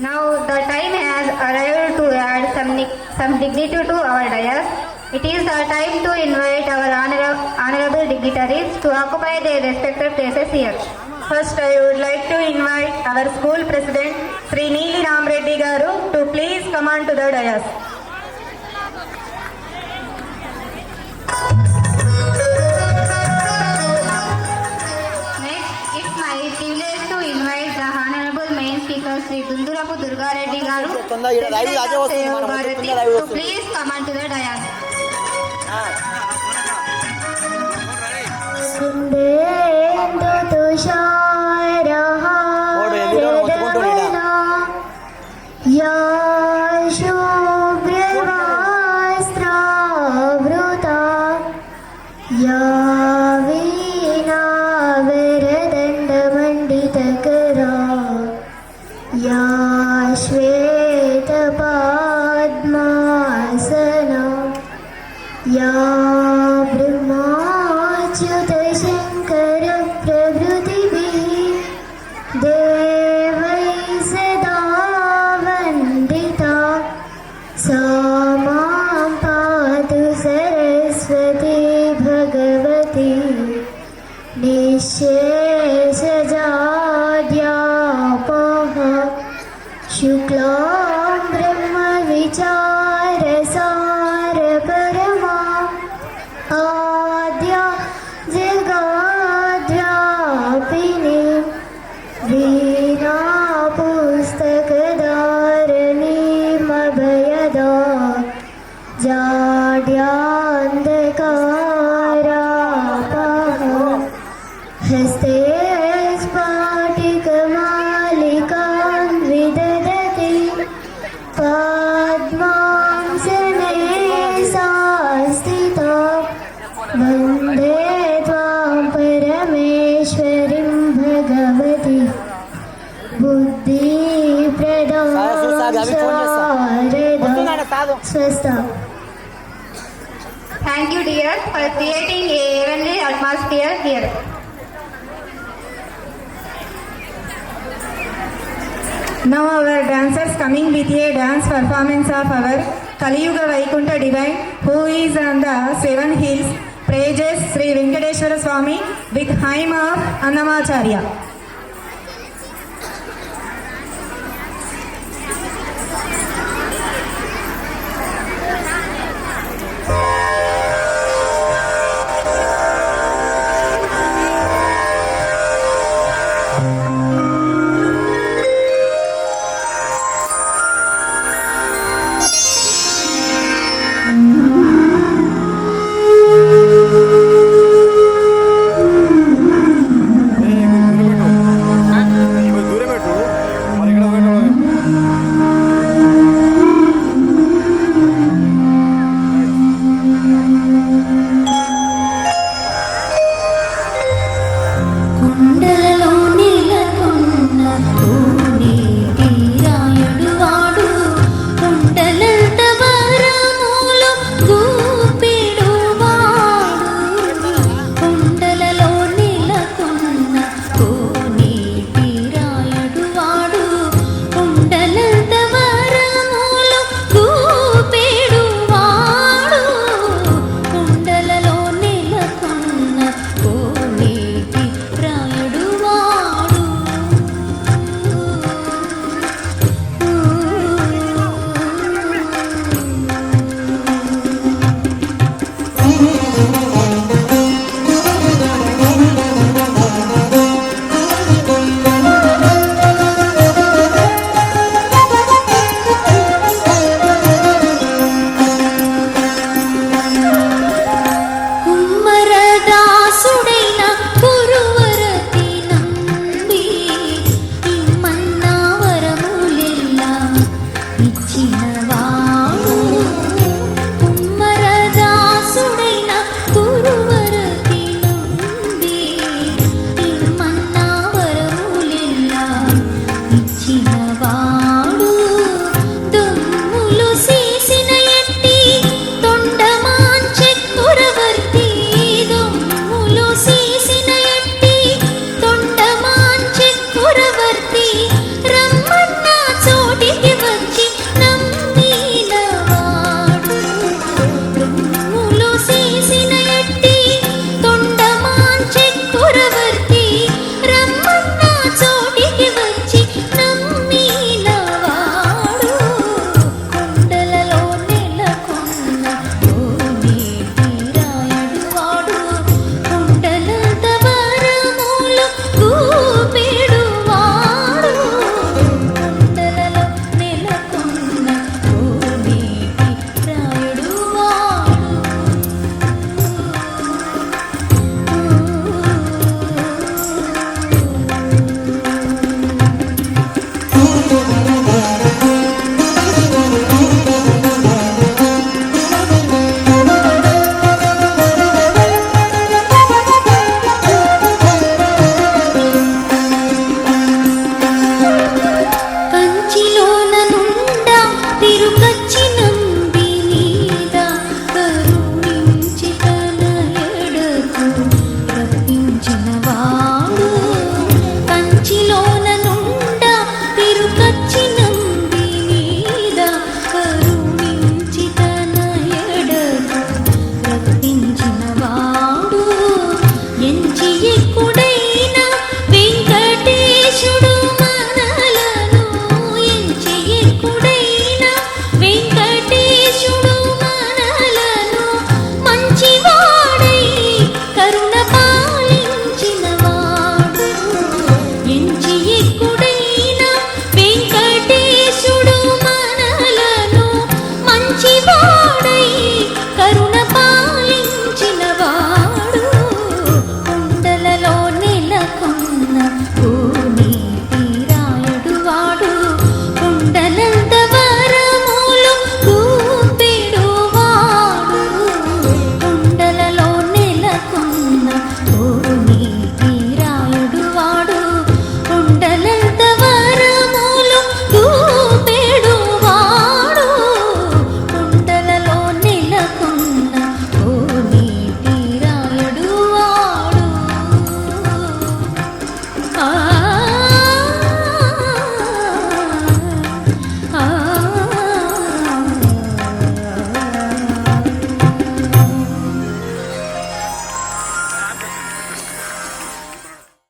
Now the time has arrived to add some, some dignity to our dais. It is the time to invite our honor- honorable dignitaries to occupy their respective places here. First, I would like to invite our school president, Sri Neeli Ram Reddy Garu, to please come on to the dais. Please come on to the dais. సుందేందు ఓడు ఎదిరో మొత్తుకుంటూ ఈడ. Yeah yeah हस्ते स्फाटिकमालिकां विदधति पद्मांसने सा स्थिता वन्दे त्वां परमेश्वरीं भगवति बुद्धिप्रदं स्वस्थ Thank you, dear, for creating a heavenly atmosphere here. Now our dancers coming with a dance performance of our Kaliyuga Vaikunta divine who is on the seven hills praises Sri Venkateshwara Swami with hymn of Annamacharya. हाँ